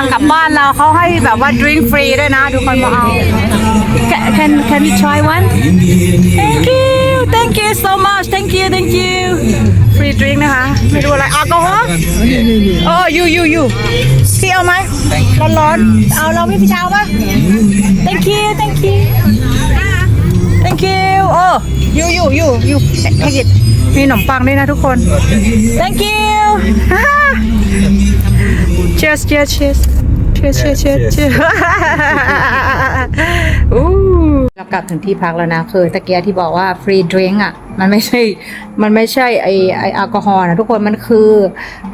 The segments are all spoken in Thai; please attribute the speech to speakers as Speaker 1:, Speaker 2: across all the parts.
Speaker 1: างกลับบ้านเราเขาให้แบบว่า drink free ด้วยนะทุกคนมาเอา Can can we try one Thank you Thank you so much Thank you Thank you free drink นะคะ ไม่รู้อะไรแอลกอฮอล์โอ้ยูยูยูพี่เอาไหมร้อนร้อนๆเอาเราพี่พี่เช้าปะ Thank you Thank you Thank you โอ้ยูยูยูยูให้กินมีขนมปังด้วยนะทุกคน Thank you Cheers cheers cheers cheers cheers cheers cheers อู้เรากลับถึงที่พักแล้วนะ คือตะเกียที่บอกว่าฟรีดริงก์อะ มันไม่ใช่ มันไม่ใช่ไอไอแอลกอฮอล์นะทุกคน มันคือ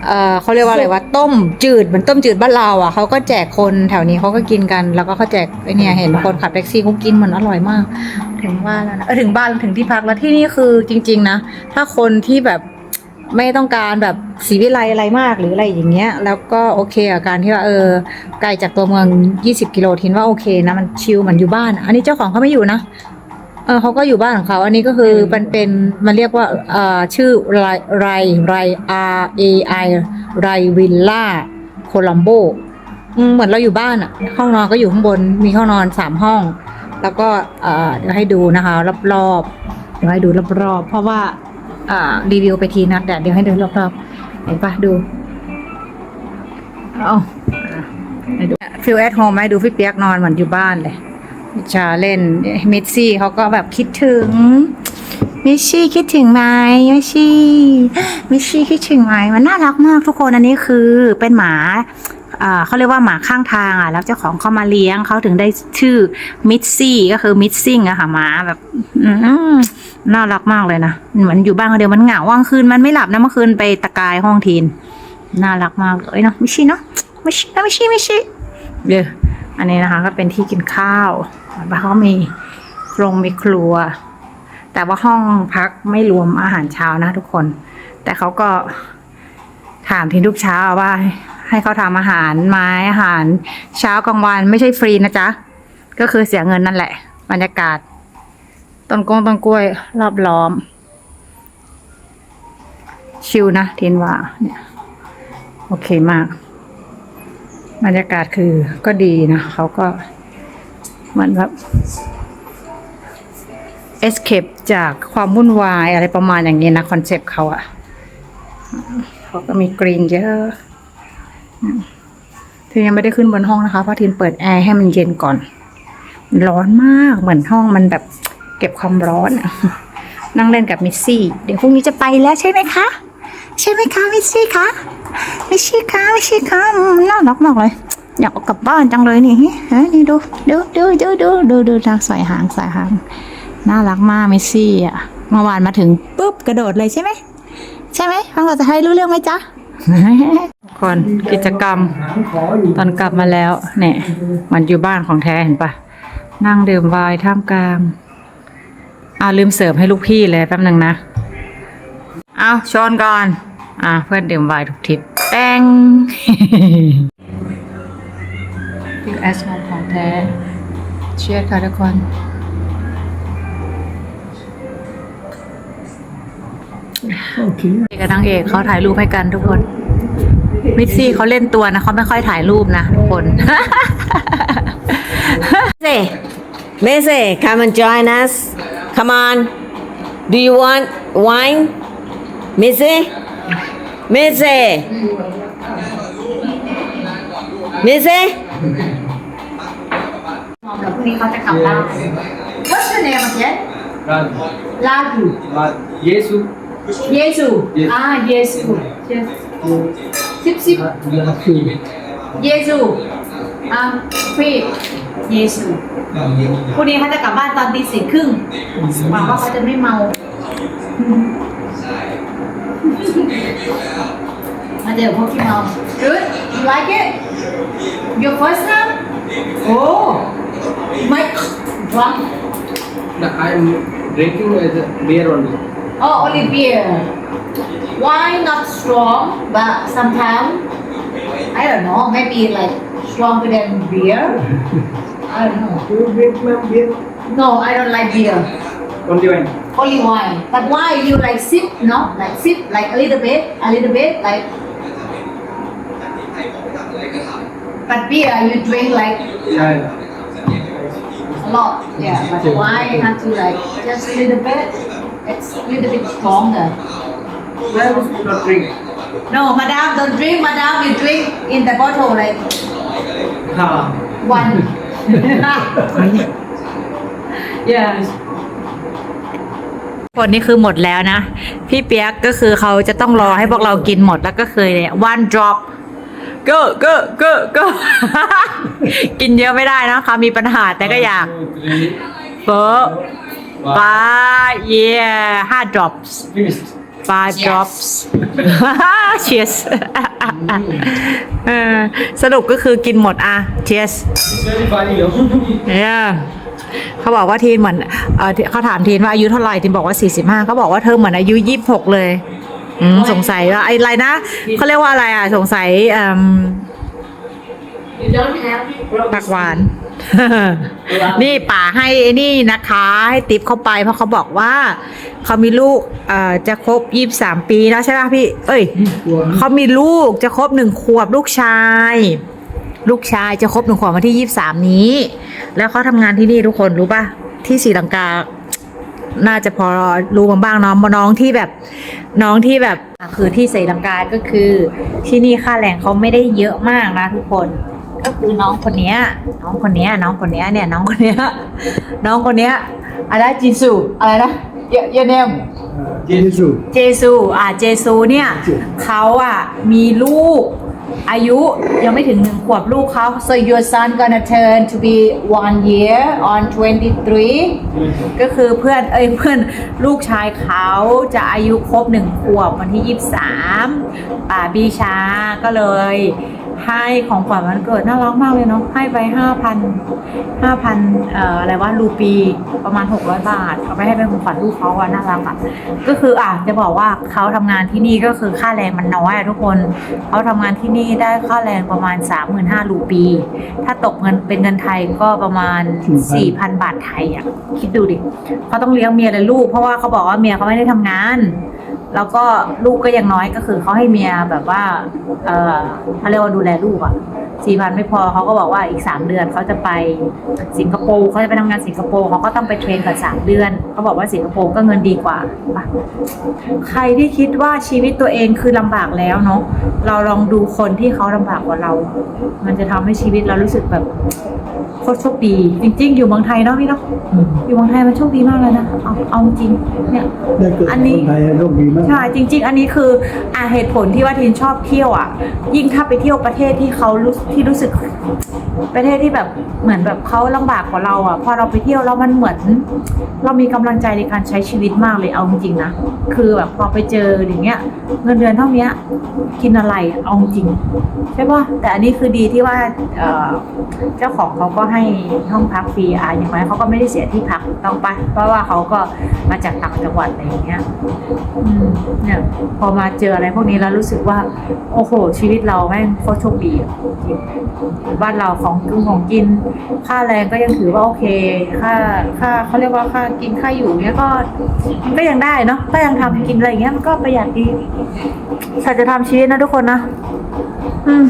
Speaker 1: เอ่อเขาเรียกว่าอะไรว่าต้มจืดเหมือนต้มจืดบ้านเราอะ เขาก็แจกคนแถวนี้เขาก็กินกัน แล้วก็เขาแจกไอเนี่ยเห็นคนขับแท็กซี่เขากินมันอร่อยมาก ถึงบ้านแล้วนะเออถึงบ้านถึงที่พักแล้วที่นี่คือจริง ๆ นะ ถ้าคนที่แบบ ไม่ต้องการแบบสีวิไลอะไรมากหรืออะไรอย่างเงี้ย แล้วก็โอเคกับการที่ว่าเออไกลจากตัวเมือง 20 กิโลทินว่าโอเคนะมันชิลเหมือนอยู่บ้าน อันนี้เจ้าของเขาไม่อยู่นะเออเขาก็อยู่บ้านของเขา อันนี้ก็คือมันเป็นมันเรียกว่าเอ่อชื่อไรไรไร R A I ไรวิลล่าโคลัมโบเหมือนเราอยู่บ้านอะห้องนอนก็อยู่ข้างบนมีห้องนอนสามห้อง แล้วก็เอ่อเดี๋ยวให้ดูนะคะรอบๆเดี๋ยวให้ดูรอบๆเพราะว่าอ่า รีวิวไปทีนะแต่เดี๋ยวให้ดูรอบๆเห็นปะดูเอาดูฟิลแอทโฮมไหมดูพี่เปียกนอนเหมือนอยู่บ้านเลยชาเล่นมิซี่เขาก็แบบคิดถึงมิชี่คิดถึงไหมมิชี่มิชี่คิดถึงไหมมันน่ารักมากทุกคนอันนี้คือเป็นหมาเขาเรียกว่าหมาข้างทางอะ แล้วเจ้าของเขามาเลี้ยงเขาถึงได้ชื่อมิดซี่ก็คือมิดซิ่งอะค่ะหมาแบบอืม น่ารักมากเลยนะเหมือนอยู่บ้านคนเดียวมันเหงาว่างคืนมันไม่หลับนะเมื่อคืนไปตะกายห้องทีนน่ารักมากเลยเนาะมิชชี่เนาะมิชชี่มิชชี่มิชชี่เดี๋ยอันนี้นะคะ ก็เป็นที่กินข้าวแล้วเขามีโรงมีครัว แต่ว่าห้องพักไม่รวมอาหารเช้านะทุกคน แต่เขาก็ถามทีทุกเช้าว่า ให้เขาทำอาหารไม้อาหารเช้ากลางวันไม่ใช่ฟรีนะจ๊ะก็คือเสียเงินนั่นแหละ บรรยากาศ ต้นกงต้นกล้วยรอบล้อม ชิลนะเทนว่าเนี่ย โอเคมากบรรยากาศคือก็ดีนะเขาก็เหมือนแบบ escape จากความวุ่นวายอะไรประมาณอย่างนี้นะคอนเซปต์เขาอะเขาก็มีกรีนเยอะทียังไม่ได้ขึ้นบนห้องนะคะเพราะทีนเปิดแอร์ให้มันเย็นก่อน ร้อนมากเหมือนห้องมันแบบ เก็บความร้อน นั่งเล่นกับมิสซี่ เดี๋ยวพรุ่งนี้จะไปแล้วใช่ไหมคะ ใช่ไหมคะมิสซี่คะมิสซี่คะมิสซี่คะน่ารักมากเลย อยากเอากลับบ้านจังเลยนี่ฮ้ยนี่ดูดูดูดูดูดูดูทางสายหางสายหางน่ารักมากมิสซี่อะเมื่อวานมาถึงปุ๊บกระโดดเลยใช่ไหมใช่ไหมฟังภาษาไทยรู้เรื่องไหมจ๊ะคนกิจกรรมตอนกลับมาแล้วเนี่ยมันอยู่บ้านของแท้เห็นปะนั่งดื่มไวน์ท่ามกลาง อ่าลืมเสิร์ฟให้ลูกพี่เลยแป๊บหนึ่งนะ เอาชนก่อน อ่า เพื่อนดื่มไวน์ทุกทริปแป้งฟิลแอสของแท้ เชียร์ค่ะทุกคนเอกกับนางเอกเขาถ่ายรูปให้กันทุกคนมิสซี่เขาเล่นตัวนะเขาไม่ค่อยถ่ายรูปนะทุกคน
Speaker 2: Mese, Mese, come and join us. Come on. Do you want wine? Mese? Mese? Mese?
Speaker 1: มองกับพรุ่งนี้เขาจะกลับบ้าน What's your name again Ladu
Speaker 3: Yesu.
Speaker 1: Yesu
Speaker 3: Yes.
Speaker 1: อ่า Yesu Yes สิบสิบ Yesu อ่าพี่ Yesu พรุ่งนี้เขาจะกลับบ้านตอนตีสี่ครึ่งหวังว่าเขาจะไม่เมามาเจอพวกที่เมา Good you like it your first time oh my drunk
Speaker 3: No, I'm drinking as a beer only.
Speaker 1: Oh, only beer. Why not strong? But sometimes I don't know. Maybe like stronger than beer. I don't know.
Speaker 3: You drink ma'am beer?
Speaker 1: No, I don't like beer.
Speaker 3: Only wine.
Speaker 1: Only wine. But why you like sip? No, like sip like a little bit, a little bit, like. but beer you drink like
Speaker 3: Yeah.
Speaker 1: a lot yeah but wine you have to like just a little bit it's a little bit stronger
Speaker 3: Where was not drink?
Speaker 1: no madam don't drink madam you drink in the bottle like. One yeah คนนี้คือหมดแล้วนะ พี่เปียกก็คือเขาจะต้องรอให้พวกเรากินหมดแล้วก็เคยเนี่ย one drop ก็ก็ก็ก็กินเยอะไม่ได้นะคะ มีปัญหาแต่ก็อยาก
Speaker 3: Two, three.
Speaker 1: เฟอร์ปาเย่ห้า drops
Speaker 3: Finished.
Speaker 1: Five drops cheers เออสรุปก็คือกินหมดอะ cheers
Speaker 3: It's very funny, no?
Speaker 1: เนี่ยเขาบอกว่าทีนเหมือนเออเขาถามทีนว่าอายุเท่าไหร่ทีนบอกว่า 45เขาบอกว่าเธอเหมือนอายุ 26 เลยอืมสงสัยว่าไอ้อะไรนะเขาเรียกว่าอะไรอะ สงสัยเอ่ม
Speaker 2: You don't have
Speaker 1: ผักหวาน นี่ป่าให้ไอ้นี่นะคะ ให้ติปเข้าไปเพราะเขาบอกว่า เขามีลูกเอ่อจะครบยี่สามปีแล้วใช่ไหมพี่ เอ้ยเขามีลูกจะครบหนึ่งขวบลูกชาย ลูกชายจะครบหนึ่งขวบวันที่ยี่สามนี้ แล้วเขาทำงานที่นี่ทุกคนรู้ป่ะ ที่ศรีลังกา น่าจะพอรู้มาบ้างเน้องน้องที่แบบ น้องที่แบบอะคือที่ศรีลังกาก็คือ ที่นี่ค่าแรงเขาไม่ได้เยอะมากนะทุกคน ก็คือน้องคนเนี้ยน้องคนเนี้ยน้องคนเนี้ยเนี่ยน้องคนเนี้ยน้องคนเนี้ยอะไรนะจีซูอะไรนะเยเยเนม
Speaker 3: Jesus.
Speaker 1: เจซูอ่าเจซูเนี่ยเขาอะมีลูกอายุยังไม่ถึงหนึ่งขวบลูกเขา so your son gonna turn to be one year on 23 ก็คือเพื่อนเอ้ยเพื่อนลูกชายเขาจะอายุครบหนึ่งขวบวันที่ 23ป่าบีชาก็เลย ให้ของขวัญวันเกิดน่ารักมากเลยเนาะให้ไป5,000 5,000เอ่ออะไรว่ารูปีประมาณ600บาท เอาไปให้เป็นของขวัญลูกเขาอะน่ารักอะก็คืออะจะบอกว่าเขาทำงานที่นี่ก็คือค่าแรงมันน้อยอะทุกคนเขาทำงานที่นี่ได้ค่าแรงประมาณ35,000รูปี ถ้าตกเงินเป็นเงินไทยก็ประมาณ4,000บาทไทยอะคิดดูดิเขาต้องเลี้ยงเมียและลูก เพราะว่าเขาบอกว่าเมียเขาไม่ได้ทำงาน แล้วก็ลูกก็ยังน้อยก็คือเขาให้เมียแบบว่า เออเขาเรียกว่าดูแลลูกอะสี่พันไม่พอเขาก็บอกว่าอีกสามเดือนเขาจะไปสิงคโปร์เขาจะไปทำงานสิงคโปร์เขาก็ต้องไปเทรนกับสามเดือนเขาบอกว่าสิงคโปร์ก็เงินดีกว่าปะใครที่คิดว่าชีวิตตัวเองคือลำบากแล้วเนาะเราลองดูคนที่เขาลำบากกว่าเรา มันจะทำให้ชีวิตเรารู้สึกแบบโคตรโชคดี จริง ๆ อยู่เมืองไทยเนาะพี่เนาะอยู่เมืองไทยมันโชคดีมากเลยนะเอาเอาจริงเนี่ย
Speaker 4: ได้เกิด
Speaker 1: อันนี้
Speaker 4: คนไทยโชคดีมาก
Speaker 1: ใช่จริง ๆ อันนี้คืออะเหตุผลที่ว่าทินชอบเที่ยวอะ ยิ่งถ้าไปเที่ยวประเทศที่เขารู้ที่รู้สึก ประเทศที่แบบเหมือนแบบเขาลำบากกว่าเราอะพอเราไปเที่ยวแล้วมันเหมือน เรามีกำลังใจในการใช้ชีวิตมากเลยเอาจริงๆนะคือแบบพอไปเจออย่างเงี้ย เงินเดือนเท่าเนี้ยกินอะไรเอาจริงใช่ป่ะแต่อันนี้คือดีที่ว่าเจ้าของเขาก็ให้ห้องพักฟรีอะอย่างไรเขาก็ไม่ได้เสียที่พักต้องปะเพราะว่าเขาก็มาจากต่างจังหวัดอะไรอย่างเงี้ยอืมเนี่ยพอมาเจออะไรพวกนี้แล้วรู้สึกว่า โอ้โห ชีวิตเราแม่งโคตรโชคดีอะบ้านเราของกินของกิน ค่าแรงก็ยังถือว่าโอเค ค่าค่าเขาเรียกว่าค่ากินค่าอยู่เนี้ยก็ก็ยังได้เนาะก็ยังทำกินอะไรอย่างเงี้ยมันก็ประหยัดดีถ้าจะทำชีวิตนะทุกคนนะ อืม